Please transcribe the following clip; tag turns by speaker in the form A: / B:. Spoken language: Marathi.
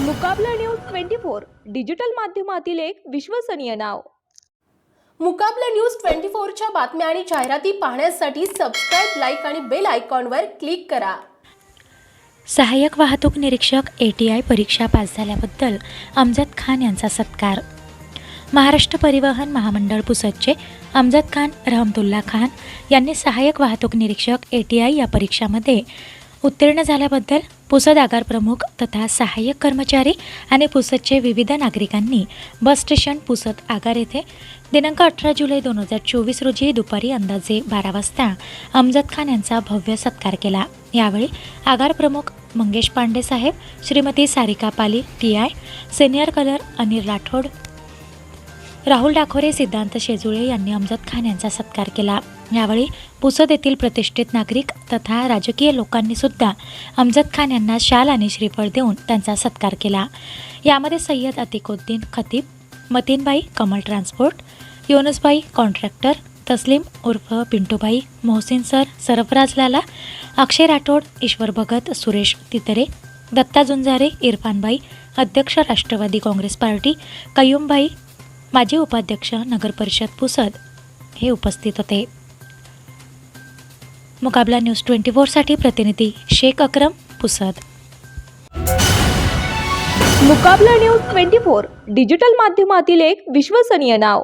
A: मुकाबला न्यूज ट्वेंटी फोर डिजिटल माध्यमातील एक विश्वसनीय नाव.
B: मुकाबला न्यूज ट्वेंटी फोरच्या बातम्या आणि जाहिराती पाहण्यासाठी सबस्क्राईब लाईक आणि बेल आयकॉनवर क्लिक करा.
C: सहाय्यक वाहतूक निरीक्षक ए टी आय परीक्षा पास झाल्याबद्दल अमजद खान यांचा सत्कार. महाराष्ट्र परिवहन महामंडळ पुसदचे अमजद खान रहमतुल्ला खान यांनी सहाय्यक वाहतूक निरीक्षक ए टी आय या परीक्षामध्ये उत्तीर्ण झाल्याबद्दल पुसद आगार प्रमुख तथा सहाय्यक कर्मचारी आणि पुसदचे विविध नागरिकांनी बस स्टेशन पुसद आगार येथे दिनांक अठरा जुलै दोन हजार चोवीस रोजी दुपारी अंदाजे बारा वाजता अमजद खान यांचा भव्य सत्कार केला. यावेळी आगार प्रमुख मंगेश पांडे साहेब Shrimati Sarika Pali T I senior clerk Anil Rathod Rahul Dakhore Siddhant Shejule यांनी अमजद खान यांचा सत्कार केला. यावेळी पुसद येथील प्रतिष्ठित नागरिक तथा राजकीय लोकांनी सुद्धा अमजद खान यांना शाल आणि श्रीफळ देऊन त्यांचा सत्कार केला. यामध्ये सय्यद अतिकुद्दीन खतीब मतीनबाई कमल ट्रान्सपोर्ट योनसबाई कॉन्ट्रॅक्टर तस्लीम उर्फ पिंटूबाई मोहसिन सर सरफराज लाला अक्षय राठोड ईश्वर भगत सुरेश तितरे दत्ता जुंजारे इरफानबाई अध्यक्ष राष्ट्रवादी काँग्रेस पार्टी कयुमबाई माजी उपाध्यक्ष नगर परिषद पुसद हे उपस्थित होते. मुकाबला न्यूज ट्वेंटी फोरसाठी प्रतिनिधी Shaikh Akram Pusad.
A: Muqabla news twenty four digital माध्यमातील एक विश्वसनीय नाव.